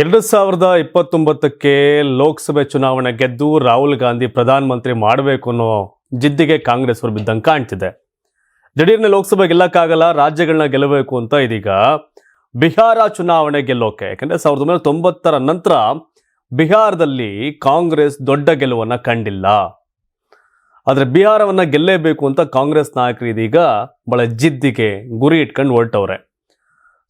ಎರಡು ಸಾವಿರದ ಇಪ್ಪತ್ತೊಂಬತ್ತಕ್ಕೆ ಲೋಕಸಭೆ ಚುನಾವಣೆ ಗೆದ್ದು ರಾಹುಲ್ ಗಾಂಧಿ ಪ್ರಧಾನಮಂತ್ರಿ ಮಾಡಬೇಕು ಅನ್ನೋ ಜಿದ್ದಿಗೆ ಕಾಂಗ್ರೆಸ್ ಅವರು ಬಿದ್ದಂಗೆ ಕಾಣ್ತಿದೆ. ದಿಢೀರ್ನೆ ಲೋಕಸಭೆ ಗೆಲ್ಲಕ್ಕಾಗಲ್ಲ ರಾಜ್ಯಗಳನ್ನ ಗೆಲ್ಲಬೇಕು ಅಂತ ಇದೀಗ ಬಿಹಾರ ಚುನಾವಣೆ ಗೆಲ್ಲೋಕೆ. ಯಾಕಂದ್ರೆ ಸಾವಿರದ ಒಂಬೈನೂರ ತೊಂಬತ್ತರ ನಂತರ ಬಿಹಾರದಲ್ಲಿ ಕಾಂಗ್ರೆಸ್ ದೊಡ್ಡ ಗೆಲುವನ್ನ ಕಂಡಿಲ್ಲ. ಆದರೆ ಬಿಹಾರವನ್ನ ಗೆಲ್ಲೇಬೇಕು ಅಂತ ಕಾಂಗ್ರೆಸ್ ನಾಯಕರು ಇದೀಗ ಬಹಳ ಜಿದ್ದಿಗೆ ಗುರಿ ಇಟ್ಕೊಂಡು ಹೊರಟವ್ರೆ.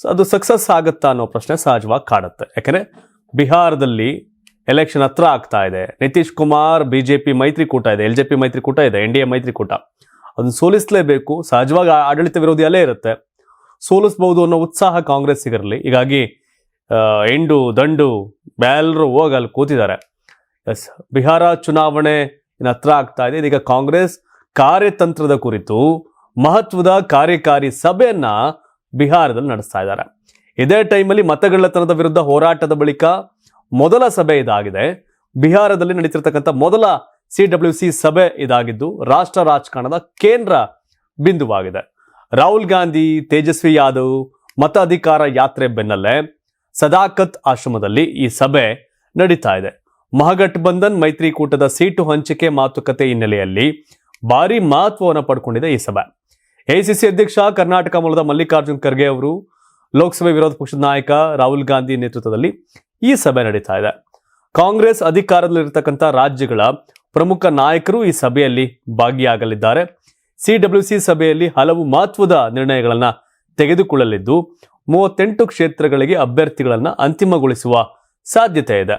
ಸೊ ಅದು ಸಕ್ಸಸ್ ಆಗುತ್ತಾ ಅನ್ನೋ ಪ್ರಶ್ನೆ ಸಹಜವಾಗಿ ಕಾಡುತ್ತೆ ಯಾಕಂದ್ರೆ ಬಿಹಾರದಲ್ಲಿ ಎಲೆಕ್ಷನ್ ಹತ್ರ ಆಗ್ತಾ ಇದೆ. ನಿತೀಶ್ ಕುಮಾರ್ ಬಿಜೆಪಿ ಮೈತ್ರಿಕೂಟ ಇದೆ ಎಲ್ ಜೆ ಪಿ ಮೈತ್ರಿಕೂಟ ಇದೆ ಎನ್ ಡಿ ಎ ಮೈತ್ರಿಕೂಟ. ಅದನ್ನು ಸೋಲಿಸಲೇಬೇಕು. ಸಹಜವಾಗಿ ಆಡಳಿತ ವಿರೋಧಿ ಅಲ್ಲೇ ಇರುತ್ತೆ. ಸೋಲಿಸ್ಬಹುದು ಅನ್ನೋ ಉತ್ಸಾಹ ಕಾಂಗ್ರೆಸ್ಸಿಗಿರಲಿ ಹೀಗಾಗಿ ಎಂಡು ದಂಡು ಎಲ್ಲರೂ ಹೋಗಿ ಅಲ್ಲಿ ಕೂತಿದ್ದಾರೆ. ಎಸ್ ಬಿಹಾರ ಚುನಾವಣೆ ಹತ್ರ ಆಗ್ತಾ ಇದೆ. ಇದೀಗ ಕಾಂಗ್ರೆಸ್ ಕಾರ್ಯತಂತ್ರದ ಕುರಿತು ಮಹತ್ವದ ಕಾರ್ಯಕಾರಿ ಸಭೆಯನ್ನ ಬಿಹಾರದಲ್ಲಿ ನಡೆಸ್ತಾ ಇದ್ದಾರೆ. ಇದೇ ಟೈಮಲ್ಲಿ ಮತಗಳ್ಳತನದ ವಿರುದ್ಧ ಹೋರಾಟದ ಬಳಿಕ ಮೊದಲ ಸಭೆ ಇದಾಗಿದೆ. ಬಿಹಾರದಲ್ಲಿ ನಡೀತಿರ್ತಕ್ಕಂಥ ಮೊದಲ ಸಿ ಡಬ್ಲ್ಯೂ ಸಿ ಸಭೆ ಇದಾಗಿದ್ದು, ರಾಷ್ಟ್ರ ರಾಜಕಾರಣದ ಕೇಂದ್ರ ಬಿಂದುವಾಗಿದೆ. ರಾಹುಲ್ ಗಾಂಧಿ, ತೇಜಸ್ವಿ ಯಾದವ್ ಮತ ಅಧಿಕಾರ ಯಾತ್ರೆ ಬೆನ್ನಲ್ಲೇ ಸದಾಕತ್ ಆಶ್ರಮದಲ್ಲಿ ಈ ಸಭೆ ನಡೀತಾ ಇದೆ. ಮಹಾಗಠಬಂಧನ್ ಮೈತ್ರಿಕೂಟದ ಸೀಟು ಹಂಚಿಕೆ ಮಾತುಕತೆ ಹಿನ್ನೆಲೆಯಲ್ಲಿ ಭಾರಿ ಮಹತ್ವವನ್ನು ಪಡ್ಕೊಂಡಿದೆ ಈ ಸಭೆ. ಎಐಸಿಸಿ ಅಧ್ಯಕ್ಷ ಕರ್ನಾಟಕ ಮೂಲದ ಮಲ್ಲಿಕಾರ್ಜುನ್ ಖರ್ಗೆ ಅವರು ಲೋಕಸಭೆ ವಿರೋಧ ಪಕ್ಷದ ನಾಯಕ ರಾಹುಲ್ ಗಾಂಧಿ ನೇತೃತ್ವದಲ್ಲಿ ಈ ಸಭೆ ನಡೀತಾ ಇದೆ. ಕಾಂಗ್ರೆಸ್ ಅಧಿಕಾರದಲ್ಲಿರತಕ್ಕಂಥ ರಾಜ್ಯಗಳ ಪ್ರಮುಖ ನಾಯಕರು ಈ ಸಭೆಯಲ್ಲಿ ಭಾಗಿಯಾಗಲಿದ್ದಾರೆ. ಸಿಡಬ್ಲ್ಯೂಸಿ ಸಭೆಯಲ್ಲಿ ಹಲವು ಮಹತ್ವದ ನಿರ್ಣಯಗಳನ್ನು ತೆಗೆದುಕೊಳ್ಳಲಿದ್ದು, ಮೂವತ್ತೆಂಟು ಕ್ಷೇತ್ರಗಳಿಗೆ ಅಭ್ಯರ್ಥಿಗಳನ್ನು ಅಂತಿಮಗೊಳಿಸುವ ಸಾಧ್ಯತೆ ಇದೆ.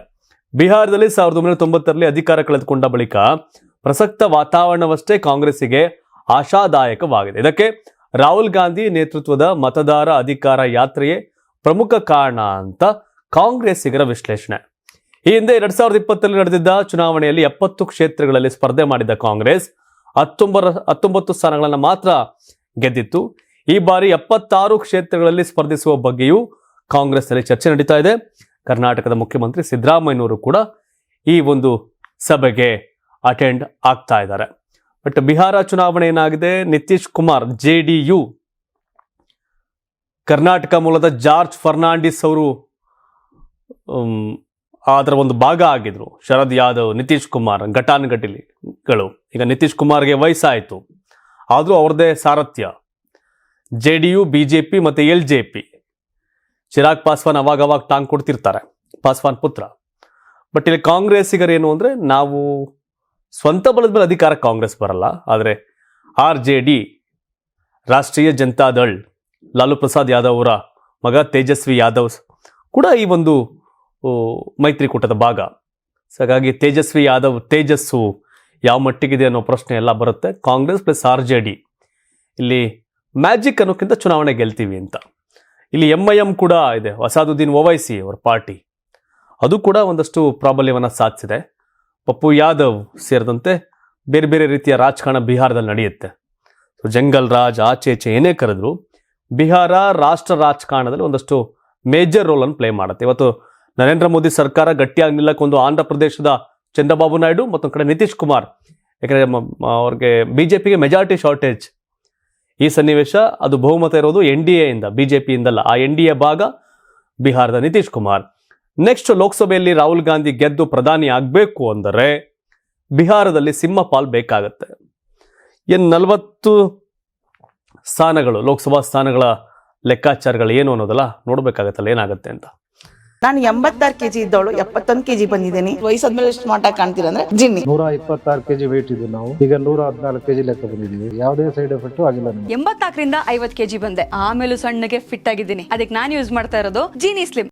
ಬಿಹಾರದಲ್ಲಿ ಸಾವಿರದ ಒಂಬೈನೂರ ತೊಂಬತ್ತರಲ್ಲಿ ಅಧಿಕಾರ ಕಳೆದುಕೊಂಡ ಬಳಿಕ ಪ್ರಸಕ್ತ ವಾತಾವರಣವಷ್ಟೇ ಕಾಂಗ್ರೆಸ್ಸಿಗೆ ಆಶಾದಾಯಕವಾಗಿದೆ. ಇದಕ್ಕೆ ರಾಹುಲ್ ಗಾಂಧಿ ನೇತೃತ್ವದ ಮತದಾರ ಅಧಿಕಾರ ಯಾತ್ರೆಯೇ ಪ್ರಮುಖ ಕಾರಣ ಅಂತ ಕಾಂಗ್ರೆಸ್ಸಿಗರ ವಿಶ್ಲೇಷಣೆ. ಈ ಹಿಂದೆ ಎರಡ್ ಸಾವಿರದ ಇಪ್ಪತ್ತರಲ್ಲಿ ನಡೆದಿದ್ದ ಚುನಾವಣೆಯಲ್ಲಿ ಎಪ್ಪತ್ತು ಕ್ಷೇತ್ರಗಳಲ್ಲಿ ಸ್ಪರ್ಧೆ ಮಾಡಿದ್ದ ಕಾಂಗ್ರೆಸ್ ಹತ್ತೊಂಬರ, ಹತ್ತೊಂಬತ್ತು ಸ್ಥಾನಗಳನ್ನು ಮಾತ್ರ ಗೆದ್ದಿತ್ತು. ಈ ಬಾರಿ ಎಪ್ಪತ್ತಾರು ಕ್ಷೇತ್ರಗಳಲ್ಲಿ ಸ್ಪರ್ಧಿಸುವ ಬಗ್ಗೆಯೂ ಕಾಂಗ್ರೆಸ್ನಲ್ಲಿ ಚರ್ಚೆ ನಡೀತಾ ಇದೆ. ಕರ್ನಾಟಕದ ಮುಖ್ಯಮಂತ್ರಿ ಸಿದ್ದರಾಮಯ್ಯನವರು ಕೂಡ ಈ ಒಂದು ಸಭೆಗೆ ಅಟೆಂಡ್ ಆಗ್ತಾ ಇದ್ದಾರೆ. ಬಟ್ ಬಿಹಾರ ಚುನಾವಣೆ ಏನಾಗಿದೆ? ನಿತೀಶ್ ಕುಮಾರ್, ಜೆ ಡಿ ಕರ್ನಾಟಕ ಮೂಲದ ಜಾರ್ಜ್ ಫರ್ನಾಂಡಿಸ್ ಅವರು ಅದರ ಒಂದು ಭಾಗ ಆಗಿದ್ರು. ಶರದ್ ಯಾದವ್, ನಿತೀಶ್ ಕುಮಾರ್, ಘಟಾನುಘಟಿಗಳು. ಈಗ ನಿತೀಶ್ ಕುಮಾರ್ಗೆ ವಯಸ್ಸಾಯಿತು. ಆದರೂ ಅವ್ರದ್ದೇ ಸಾರಥ್ಯ. J D U, B J P ಮತ್ತು L J P. Chirag Paswan ಅವಾಗ ಅವಾಗ ಟಾಂಗ್ ಕೊಡ್ತಿರ್ತಾರೆ. ಪಾಸ್ವಾನ್ ಪುತ್ರ. ಬಟ್ ಇಲ್ಲಿ ಕಾಂಗ್ರೆಸ್ಸಿಗರೇನು ಅಂದರೆ ನಾವು ಸ್ವಂತ ಬಲದ ಮೇಲೆ ಅಧಿಕಾರ ಕಾಂಗ್ರೆಸ್ ಬರಲ್ಲ, ಆದರೆ ಆರ್ ಜೆ ಡಿ ರಾಷ್ಟ್ರೀಯ ಜನತಾದಳ್ ಲಾಲು ಪ್ರಸಾದ್ ಯಾದವ್ ಅವರ ಮಗ ತೇಜಸ್ವಿ ಯಾದವ್ ಕೂಡ ಈ ಒಂದು ಮೈತ್ರಿಕೂಟದ ಭಾಗ. ಹಾಗಾಗಿ ತೇಜಸ್ವಿ ಯಾದವ್ ತೇಜಸ್ಸು ಯಾವ ಮಟ್ಟಿಗಿದೆ ಅನ್ನೋ ಪ್ರಶ್ನೆ ಎಲ್ಲ ಬರುತ್ತೆ. Congress plus R J D ಇಲ್ಲಿ ಮ್ಯಾಜಿಕ್ ಅನ್ನೋಕ್ಕಿಂತ ಚುನಾವಣೆ ಗೆಲ್ತೀವಿ ಅಂತ. ಇಲ್ಲಿ ಎಂ ಐ ಎಂ ಕೂಡ ಇದೆ ವಸಾದುದ್ದೀನ್ ಓವೈಸಿ ಅವರ ಪಾರ್ಟಿ. ಅದು ಕೂಡ ಒಂದಷ್ಟು ಪ್ರಾಬಲ್ಯವನ್ನು ಸಾಧಿಸಿದೆ. ಪಪ್ಪು ಯಾದವ್ ಸೇರಿದಂತೆ ಬೇರೆ ಬೇರೆ ರೀತಿಯ ರಾಜಕಾರಣ ಬಿಹಾರದಲ್ಲಿ ನಡೆಯುತ್ತೆ. ಸೊ, ಜಂಗಲ್ ರಾಜ್, ಆಚೆ ಈಚೆ ಏನೇ ಕರೆದ್ರು ಬಿಹಾರ ರಾಷ್ಟ್ರ ರಾಜಕಾರಣದಲ್ಲಿ ಒಂದಷ್ಟು ಮೇಜರ್ ರೋಲನ್ನು ಪ್ಲೇ ಮಾಡುತ್ತೆ. ಇವತ್ತು ನರೇಂದ್ರ ಮೋದಿ ಸರ್ಕಾರ ಗಟ್ಟಿಯಾಗಿ ನಿಲ್ಲಕ್ಕೊಂದು ಆಂಧ್ರ ಪ್ರದೇಶದ ಚಂದ್ರಬಾಬು ನಾಯ್ಡು ಮತ್ತೊಂದು ಕಡೆ ನಿತೀಶ್ ಕುಮಾರ್, ಯಾಕಂದರೆ ಅವ್ರಿಗೆ ಬಿ ಜೆ ಪಿಗೆ ಮೆಜಾರಿಟಿ ಶಾರ್ಟೇಜ್ ಈ ಸನ್ನಿವೇಶ ಅದು ಬಹುಮತ ಇರೋದು ಎನ್ ಡಿ ಎಯಿಂದ ಬಿ ಜೆ ಪಿಯಿಂದಲ್ಲ ಆ ಎನ್ ಡಿ ಎ ಭಾಗ ಬಿಹಾರದ ನಿತೀಶ್ ಕುಮಾರ್. ನೆಕ್ಸ್ಟ್ ಲೋಕಸಭೆಯಲ್ಲಿ ರಾಹುಲ್ ಗಾಂಧಿ ಗೆದ್ದು ಪ್ರಧಾನಿ ಆಗಬೇಕು ಅಂದರೆ ಬಿಹಾರದಲ್ಲಿ ಸಿಂಹಪಾಲ್ ಬೇಕಾಗತ್ತೆ. ಏನು ನಲವತ್ತು ಸ್ಥಾನಗಳು ಲೋಕಸಭಾ ಸ್ಥಾನಗಳ ಲೆಕ್ಕಾಚಾರಗಳು ಏನು ಅನ್ನೋದಲ್ಲ ನೋಡಬೇಕಾಗತ್ತಲ್ಲ ಏನಾಗುತ್ತೆ ಅಂತ. ನಾನು ಎಂಬತ್ತಾರು ಕೆಜಿ ಇದ್ದವಳು ಎಪ್ಪತ್ತೊಂದು ಕೆಜಿ ಬಂದಿದ್ದೀನಿ. ವಯಸ್ಸಾದ್ಮೇಲೆ ಸ್ಮಾರ್ಟ್ ಆಗಿ ಕಾಣ್ತೀರ ಅಂದ್ರೆ ಜಿನ್ನಿ. ನೂರ ಇಪ್ಪತ್ತಾರು ಕೆಜಿ ವೇಟ್ ಇದ್ದೀವಿ ನಾವು. ಈಗ ನೂರ ಹದಿನಾಲ್ಕು ಕೆಜಿ ಲೆಕ್ಕ ಬಂದಿದ್ದೀವಿ. ಯಾವುದೇ ಸೈಡ್ ಎಫೆಕ್ಟ್ ಆಗಿಲ್ಲ ಎಂಬತ್ತಾಕರಿಂದ ಎಂಬತ್ನಾಲ್ಕರಿಂದ ಐವತ್ ಕೆಜಿ ಬಂದೆ. ಆಮೇಲೆ ಸಣ್ಣಗೆ ಫಿಟ್ ಆಗಿದ್ದೀನಿ. ಅದಕ್ಕೆ ನಾನು ಯೂಸ್ ಮಾಡ್ತಾ ಇರೋದು ಜೀನಿ ಸ್ಲಿಮ್